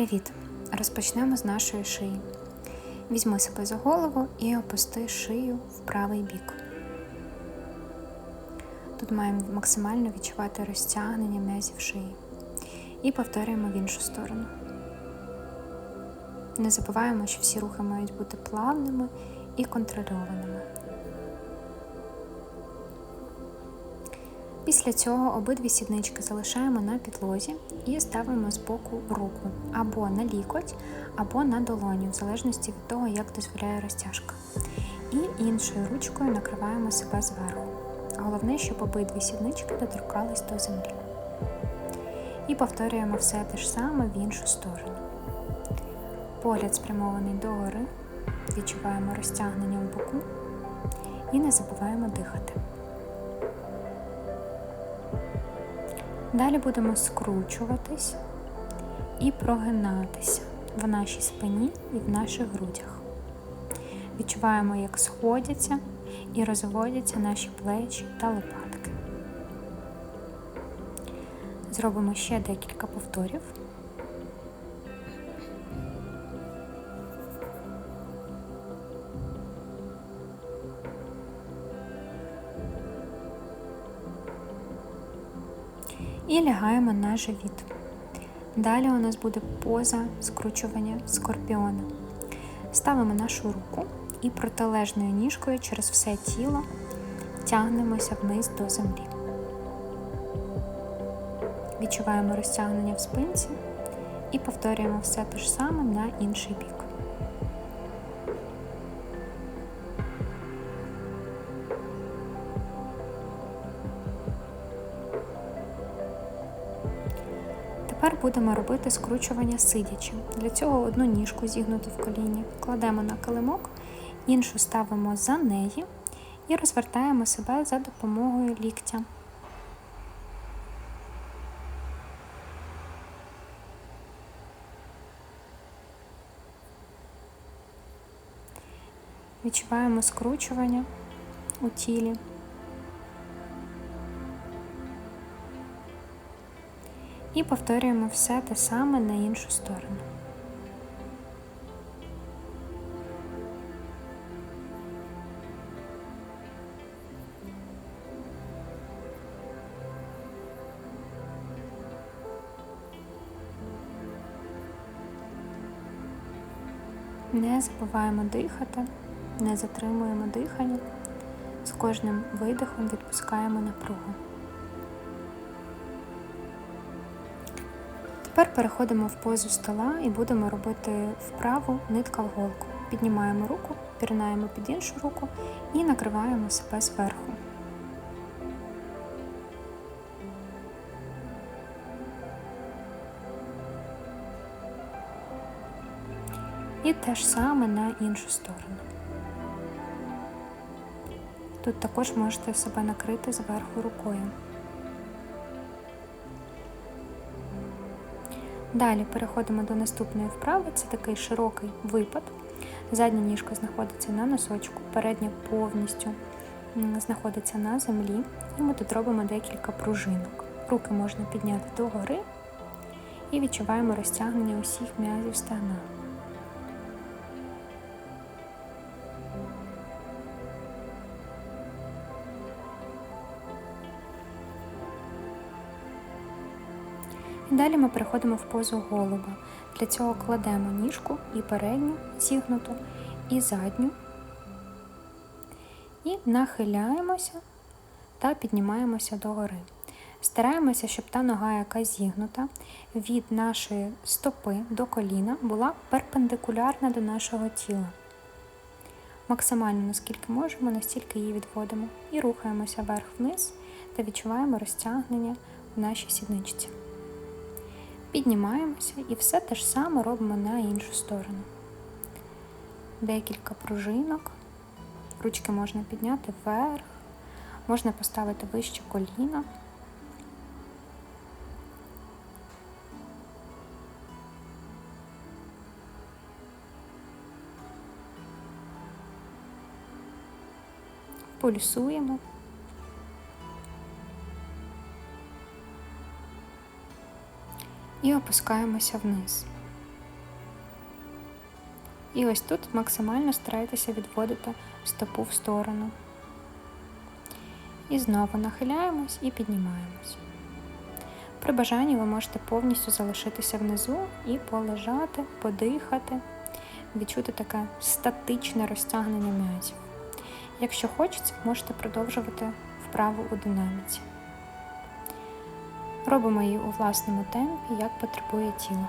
Привіт! Розпочнемо з нашої шиї. Візьми себе за голову і опусти шию в правий бік. Тут маємо максимально відчувати розтягнення м'язів шиї. І повторюємо в іншу сторону. Не забуваємо, що всі рухи мають бути плавними і контрольованими. Після цього обидві сіднички залишаємо на підлозі і ставимо з боку руку або на лікоть, або на долоню, в залежності від того, як дозволяє розтяжка. І іншою ручкою накриваємо себе зверху. Головне, щоб обидві сіднички доторкались до землі. І повторюємо все те ж саме в іншу сторону. Погляд спрямований догори, відчуваємо розтягнення в боку і не забуваємо дихати. Далі будемо скручуватись і прогинатися в нашій спині і в наших грудях. Відчуваємо, як сходяться і розводяться наші плечі та лопатки. Зробимо ще декілька повторів. І лягаємо на живіт. Далі у нас буде поза скручування скорпіона. Ставимо нашу руку і протилежною ніжкою через все тіло тягнемося вниз до землі. Відчуваємо розтягнення в спинці і повторюємо все те ж саме на інший бік. Тепер будемо робити скручування сидячи. Для цього одну ніжку зігнуту в коліні кладемо на килимок, іншу ставимо за неї і розвертаємо себе за допомогою ліктя. Відчуваємо скручування у тілі. І повторюємо все те саме на іншу сторону. Не забуваємо дихати, не затримуємо дихання. З кожним видихом відпускаємо напругу. Тепер переходимо в позу стола і будемо робити вправу нитка в голку. Піднімаємо руку, пірнаємо під іншу руку і накриваємо себе зверху. І те ж саме на іншу сторону. Тут також можете себе накрити зверху рукою. Далі переходимо до наступної вправи. Це такий широкий випад. Задня ніжка знаходиться на носочку, передня повністю знаходиться на землі. І ми тут робимо декілька пружинок. Руки можна підняти догори і відчуваємо розтягнення усіх м'язів стегна. Далі ми переходимо в позу голуба. Для цього кладемо ніжку і передню зігнуту, і задню, і нахиляємося та піднімаємося догори. Стараємося, щоб та нога, яка зігнута, від нашої стопи до коліна була перпендикулярна до нашого тіла. Максимально, наскільки можемо, настільки її відводимо і рухаємося вверх-вниз та відчуваємо розтягнення в нашій сідничці. Піднімаємося і все те ж саме робимо на іншу сторону. Декілька пружинок. Ручки можна підняти вверх, можна поставити вище коліна. Пульсуємо. І опускаємося вниз. І ось тут максимально старайтеся відводити стопу в сторону. І знову нахиляємось і піднімаємось. При бажанні ви можете повністю залишитися внизу і полежати, подихати, відчути таке статичне розтягнення м'язів. Якщо хочеться, можете продовжувати вправу у динаміці. Робимо її у власному темпі, як потребує тіло.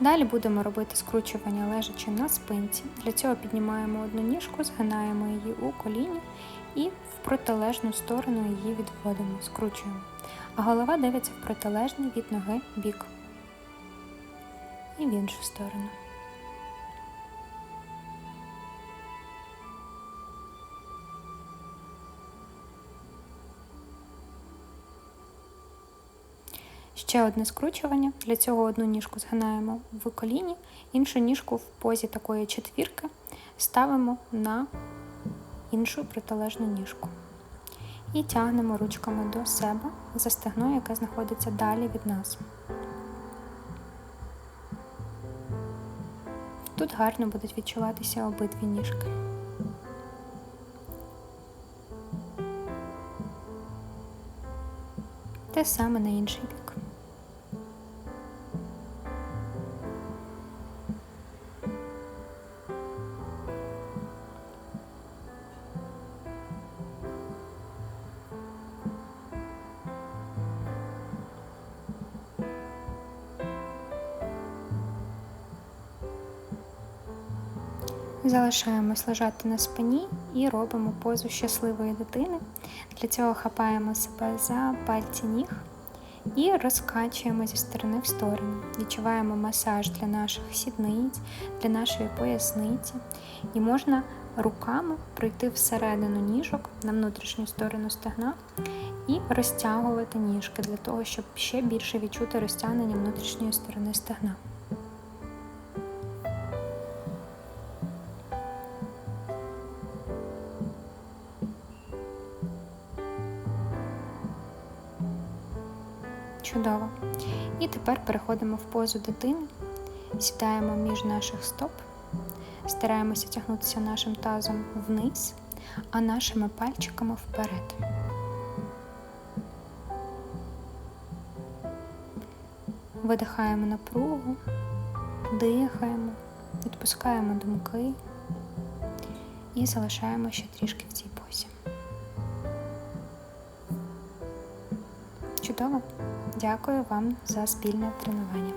Далі будемо робити скручування лежачи на спинці. Для цього піднімаємо одну ніжку, згинаємо її у коліні і в протилежну сторону її відводимо, скручуємо. А голова дивиться в протилежний від ноги бік. І в іншу сторону. Ще одне скручування. Для цього одну ніжку згинаємо в коліні, іншу ніжку в позі такої четвірки ставимо на іншу протилежну ніжку. І тягнемо ручками до себе за стегно, яке знаходиться далі від нас. Тут гарно будуть відчуватися обидві ніжки. Те саме на інший бік. Залишаємось лежати на спині і робимо позу щасливої дитини. Для цього хапаємо себе за пальці ніг і розкачуємо зі сторони в сторону. Відчуваємо масаж для наших сідниць, для нашої поясниці. І можна руками пройти всередину ніжок на внутрішню сторону стегна і розтягувати ніжки для того, щоб ще більше відчути розтягнення внутрішньої сторони стегна. Чудово. І тепер переходимо в позу дитини, сідаємо між наших стоп, стараємося тягнутися нашим тазом вниз, а нашими пальчиками вперед. Видихаємо напругу, дихаємо, відпускаємо думки і залишаємо ще трішки в цій позі. Чудово! Дякую вам за спільне тренування.